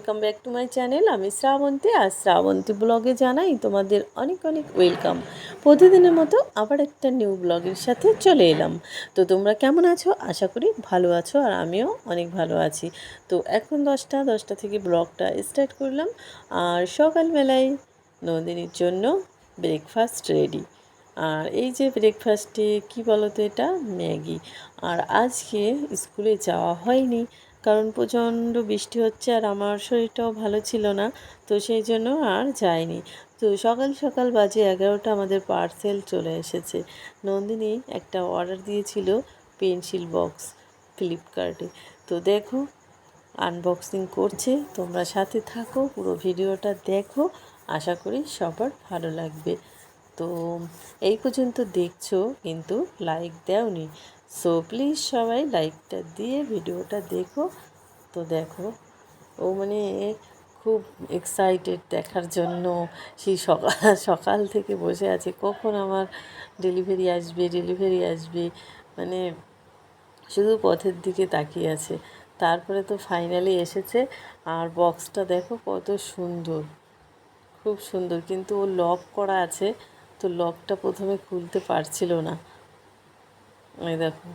Welcome back to my channel আমি শ্রাবন্তী, আর শ্রাবন্তী ব্লগে জানাই তোমাদের অনেক অনেক ওয়েলকাম প্রতিদিনের মতো আবার একটা নিউ ব্লগের সাথে চলে এলাম। তো তোমরা কেমন আছো? আশা করি ভালো আছো, আর আমিও অনেক ভালো আছি। তো এখন দশটা দশটা থেকে ব্লগটা স্টার্ট করলাম, আর সকালবেলায় নন্দিনীর জন্য ব্রেকফাস্ট রেডি আর এই যে ব্রেকফাস্টে কি বলো তো এটা? ম্যাগি। আর আজকে স্কুলে যাওয়া হয়নি কারণ প্রচণ্ড বৃষ্টি হচ্ছে আর আমার শরীরটাও ভালো ছিল না, তো সেই জন্য আর যাইনি। তো সকাল সকাল বাজে এগারোটা আমাদের পার্সেল চলে এসেছে। নন্দিনী একটা অর্ডার দিয়েছিল পেন্সিল বক্স ফ্লিপকার্টে তো দেখো আনবক্সিং করছে, তোমরা সাথে থাকো, পুরো ভিডিওটা দেখো, আশা করি সবার ভালো লাগবে। তো এই পর্যন্ত দেখছ, কিন্তু লাইক দেওনি। সো প্লিজ সবাই লাইকটা দিয়ে ভিডিওটা দেখো। তো দেখো, ও মানে খুব এক্সাইটেড দেখার জন্য। সেই সকাল সকাল থেকে বসে আছে। কখন আমার ডেলিভারি আসবে ডেলিভারি আসবে? মানে শুধু পথের দিকে তাকিয়ে আছে। তারপরে তো ফাইনালি এসেছে। আর বক্সটা দেখো কত সুন্দর। খুব সুন্দর। কিন্তু ও লক করা আছে। তো লকটা প্রথমে খুলতে পারছিল না। এই দেখো,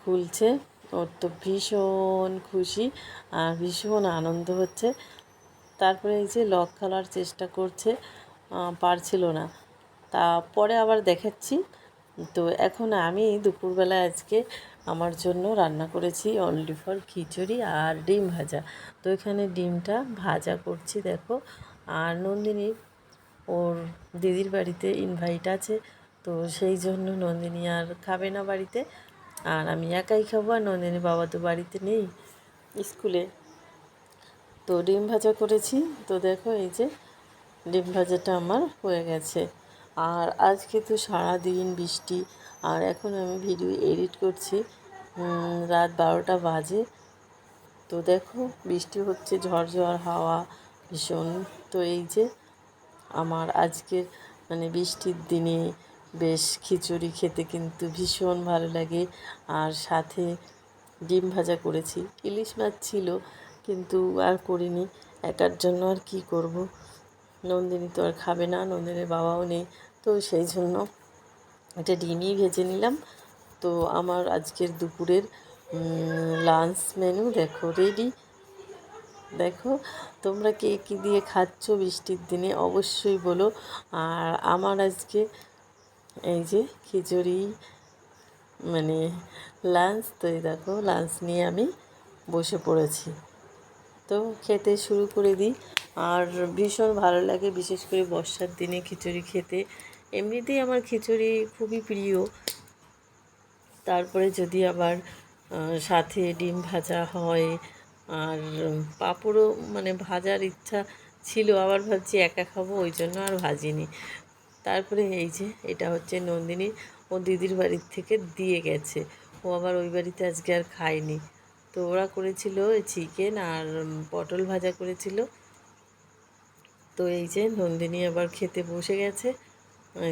খুলছে। ওর তো ভীষণ খুশি আর ভীষণ আনন্দ হচ্ছে। তারপরে এই যে লক খোলার চেষ্টা করছে পারছিল না। তারপরে আবার দেখাচ্ছি। তো এখন আমি দুপুরবেলা আজকে আমার জন্য রান্না করেছি অনলি ফর খিচুড়ি আর ডিম ভাজা। তো এখানে ডিমটা ভাজা করছি, দেখো। আর নন্দিনীর, ওর দিদির বাড়িতে ইনভাইট আছে। তো সেই জন্য নন্দিনী আর খাবে না বাড়িতে। আর আমি একাই খাব আর নন্দিনী বাবা তো বাড়িতে নেই স্কুলে। তো ডিম ভাজা করেছি। তো দেখো এই যে ডিম ভাজাটা আমার হয়ে গেছে। আর আজকে তো সারাদিন বৃষ্টি। আর এখন আমি ভিডিও এডিট করছি। রাত বারোটা বাজে। তো দেখো বৃষ্টি হচ্ছে ঝড়ঝড় হাওয়া ভীষণ। তো এই যে আমার আজকের মানে বৃষ্টির দিনে বেশ খিচুড়ি খেতে কিন্তু ভীষণ ভালো লাগে। আর সাথে ডিম ভাজা করেছি। ইলিশ মাছ ছিল, কিন্তু আর করিনি। একার জন্য আর কি করব? নন্দিনী তো আর খাবে না, নন্দিনীর বাবাও নেই। তো সেই জন্য এটা ডিমই ভেজে নিলাম। তো আমার আজকের দুপুরের লাঞ্চ মেনু দেখো রেডি দেখো, তোমরা কে কী দিয়ে খাচ্ছ বৃষ্টির দিনে অবশ্যই বলো। আর আমার আজকে এই যে খিচুড়ি মানে লাঞ্চ তো এই দেখো লাঞ্চ নিয়ে আমি বসে পড়েছি। তো খেতে শুরু করে দিই। আর ভীষণ ভালো লাগে, বিশেষ করে বর্ষার দিনে খিচুড়ি খেতে। এমনিতেই আমার খিচুড়ি খুবই প্রিয়। তারপরে যদি আবার সাথে ডিম ভাজা হয়, আর পাঁপড়ও মানে ভাজার ইচ্ছা ছিল, আবার ভাবছি একা খাব, ওই জন্য আর ভাজিনি। তারপরে এই যে এটা হচ্ছে নন্দিনী। ও দিদির বাড়ির থেকে দিয়ে গেছে। ও আবার ওই বাড়িতে আজকে আর খায়নি। তো ওরা করেছিল চিকেন আর পটল ভাজা করেছিল। তো এই যে নন্দিনী আবার খেতে বসে গেছে।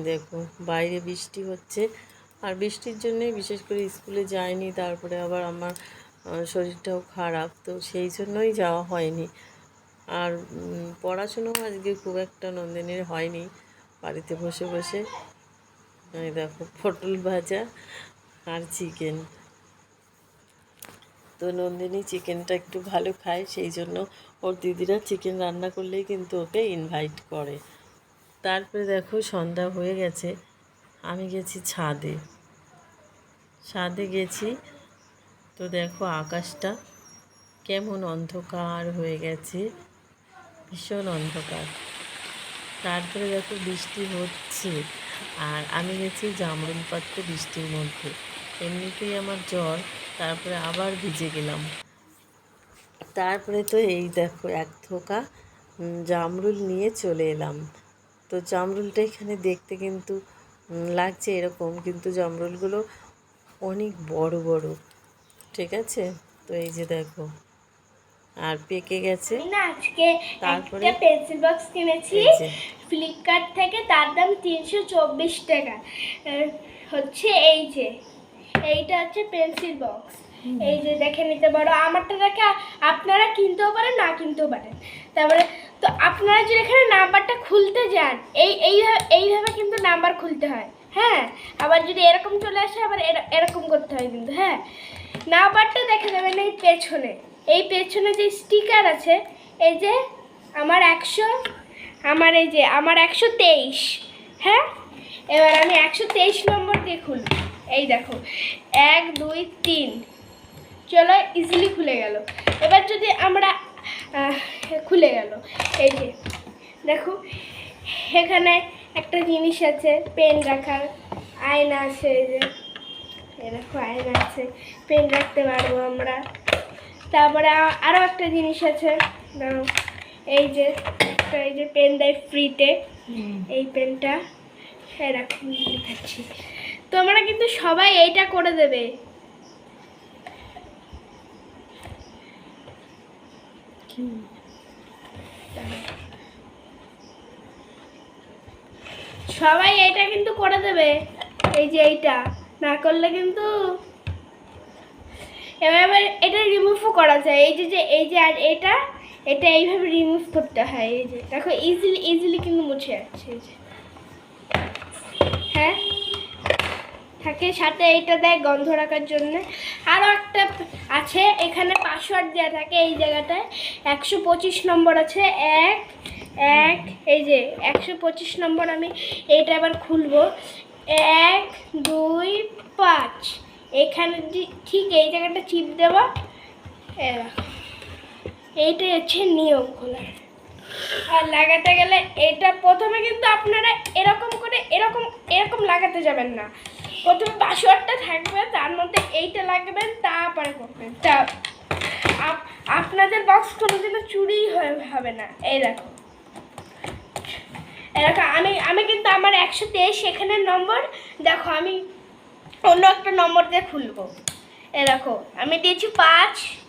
দেখো বাইরে বৃষ্টি হচ্ছে। আর বৃষ্টির জন্যে বিশেষ করে স্কুলে যায়নি তারপরে আবার আমার শরীরটাও খারাপ। তো সেই জন্যই যাওয়া হয়নি। আর উম, পড়াশুনোও আজকে খুব একটা নন্দিনীর হয়নি। বাড়িতে বসে বসে এই দেখো পটল ভাজা আর চিকেন তো নন্দিনী চিকেনটা একটু ভালো খায়, সেই জন্য ওর দিদিরা চিকেন রান্না করলেই কিন্তু ওকে ইনভাইট করে। তারপরে দেখো সন্ধ্যা হয়ে গেছে, আমি গেছি ছাদে। ছাদে গেছি, তো দেখো আকাশটা কেমন অন্ধকার হয়ে গেছে, ভীষণ অন্ধকার। তারপরে দেখো বৃষ্টি হচ্ছে। আর আমি গেছি জামরুল পাত্র বৃষ্টির মধ্যে। এমনিতেই আমার জ্বর, তারপরে আবার ভিজে গেলাম। তারপরে তো এই দেখো এক থোকা জামরুল নিয়ে চলে এলাম। তো জামরুলটা এখানে দেখতে কিন্তু লাগছে এরকম, কিন্তু জামরুলগুলো অনেক বড় বড়, ঠিক আছে? তো এই যে দেখো। আর পেকে গেছে। না আজকে তারপরে? একটা পেন্সিল বক্স কিনেছি। ফ্লিপকার্ট থেকে তার দাম তিনশো চব্বিশ টাকা। হচ্ছে এই যে এইটা হচ্ছে পেন্সিল বক্স এই যে দেখে নিতে পারো। আমারটা দেখে আপনারা কিনতেও পারেন না কিনতেও পারেন। তারপরে তো আপনারা যদি এখানে নাম্বারটা খুলতে যান এই এইভাবে এইভাবে কিন্তু নাম্বার খুলতে হয়। হ্যাঁ? আবার যদি এরকম চলে আসে আবার এর- এরকম করতে হয় কিন্তু হ্যাঁ? নাম্বারটা দেখে যাবেন এই পেছনে। এই পেছনে যে স্টিকার আছে, এই যে আমার একশো, আমার এই যে, আমার একশো তেইশ হ্যাঁ? এবার আমি একশো তেইশ নম্বর দিয়ে খুলব এই দেখো, এক, দুই, তিন। চলো ইজিলি খুলে গেল। এবার যদি আমরা খুলে গেল, এই যে, দেখো, এখানে একটা জিনিস আছে পেন রাখার আয়না আছে, এই যে দেখো আয়না আছে পেন রাখতে পারব আমরা। তারপরে আরও একটা জিনিস আছে। এই যে এই যে পেন দেয় ফ্রিতে এই পেনটা এরকম দেখাচ্ছি তোমরা কিন্তু সবাই এইটা করে দেবে। সবাই এইটা কিন্তু করে দেবে। এই যে এইটা না করলে কিন্তু এবার এবার এটা করা যায়। এই যে যে, এই যে, আর এটা এটা এইভাবে রিমুভ করতে হয়। এই যে, দেখো ইজিলি ইজিলি কিন্তু মুছে যাচ্ছে, এই যে। হ্যাঁ? থাকে, সাথে এইটা দেয় গন্ধ রাখার জন্য। আরও একটা আছে, এখানে পাসওয়ার্ড দেওয়া থাকে এই জায়গাটায়। একশো পঁচিশ নম্বর আছে, এক এক, এই যে, একশো পঁচিশ নম্বর আমি এইটা আবার খুলবো। এক, দুই, পাঁচ। এখানে ঠিক এই জায়গাটা চিপ দেওয়া। এইটাই হচ্ছে নিয়ম খোলার আর লাগাতে গেলে এটা প্রথমে কিন্তু আপনারা এরকম করে এরকম এরকম লাগাতে যাবেন না। প্রথমে পাসওয়ার্ডটা থাকবে, তার মধ্যে এইটা লাগবেন, তারপরে করবেন। তা আপ- আপনাদের বক্স কোনো কোনোদিনও চুরি হবে না। এই দেখো। এরকম আমি আমি কিন্তু আমার একশো তেইশ এখানের নম্বর দেখো আমি অন্য একটা নম্বর দিয়ে খুলবো। এরকম আমি দিয়েছি পাঁচ।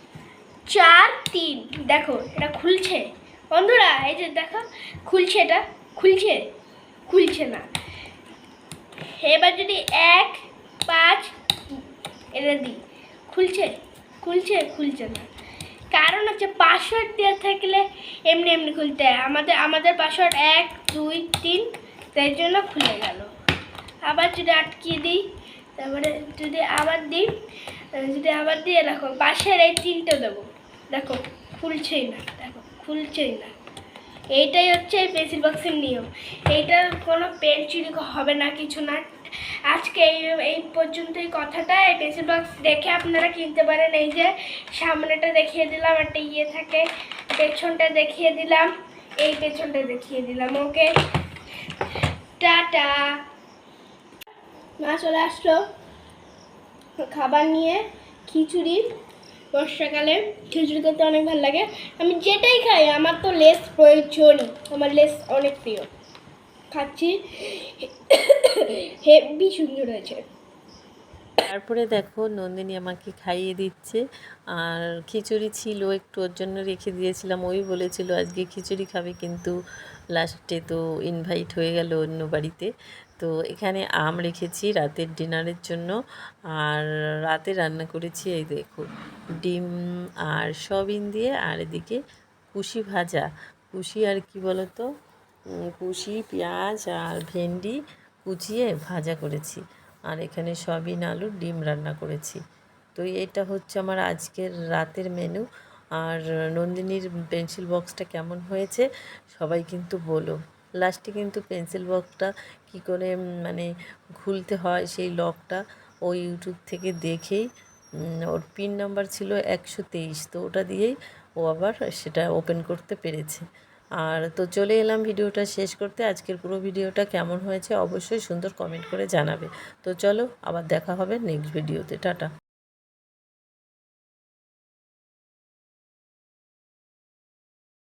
চার, তিন। দেখো, এটা খুলছে। বন্ধুরা, এই যে দেখো, খুলছে এটা। খুলছে? খুলছে না। এবার যদি এক, পাঁচ, এটা দিই। খুলছে? খুলছে খুলছে না। কারণ হচ্ছে পাসওয়ার্ড দেওয়া থাকলে এমনি এমনি খুলতে আমাদের আমাদের পাসওয়ার্ড এক, দুই, তিন, তাই জন্য খুলে গেল। আবার যদি আটকিয়ে দিই, তারপরে যদি আবার দিই, যদি আবার দিয়ে দেখো পাশের এই তিনটে দেবো। দেখো, খুলছেই না, দেখো, খুলছেই না। এইটাই হচ্ছে পেন্সিল বক্সের নিয়ম। এইটার কোনো পেন চুরি হবে না, কিছু না। আজকে এই এই পর্যন্ত এই কথাটা, এই পেন্সিল বক্স দেখে আপনারা কিনতে পারেন। এই যে, সামনেটা দেখিয়ে দিলাম, একটা ইয়ে থাকে, পেছনটা দেখিয়ে দিলাম। এই পেছনটা দেখিয়ে দিলাম, ওকে? টাটা। মা চলে আসলো। খাবার নিয়ে, খিচুড়ি। বর্ষাকালে খিচুড়ি করতে অনেক ভালো লাগে। আমি যেটাই খাই, আমার তো লেস প্রয়োজনই আমার লেস অনেক প্রিয়। খাচ্ছি। হেভি সুন্দর হয়েছে। তারপরে দেখো, নন্দিনী আমাকে খাইয়ে দিচ্ছে। আর খিচুড়ি ছিল, একটু ওর জন্য রেখে দিয়েছিলাম। ওই বলেছিল, আজকে খিচুড়ি খাবে কিন্তু লাস্টে তো ইনভাইট হয়ে গেল অন্য বাড়িতে। তো এখানে আম রেখেছি রাতের ডিনারের জন্য। আর রাতে রান্না করেছি এই দেখো, ডিম আর সয়াবিন দিয়ে আর এদিকে কুশি ভাজা। কুশি আর কি বলতো? কুশি, পেঁয়াজ আর ভেন্ডি কুচিয়ে ভাজা করেছি। আর এখানে সয়াবিন, আলু, ডিম রান্না করেছি। তো এটা হচ্ছে আমার আজকের রাতের মেনু আর নন্দিনীর পেন্সিল বক্সটা কেমন হয়েছে সবাই কিন্তু বলো। লাস্টে কিন্তু পেন্সিল বক্সটা কী করে মানে খুলতে হয় সেই লকটা ও ইউটিউব থেকে দেখেই ওর পিন নাম্বার ছিল একশো তেইশ, তো ওটা দিয়েই ও আবার সেটা ওপেন করতে পেরেছে। আর তো চলে এলাম ভিডিওটা শেষ করতে। আজকের পুরো ভিডিওটা কেমন হয়েছে অবশ্যই সুন্দর কমেন্ট করে জানাবে। তো চলো আবার দেখা হবে নেক্সট ভিডিওতে। টাটা।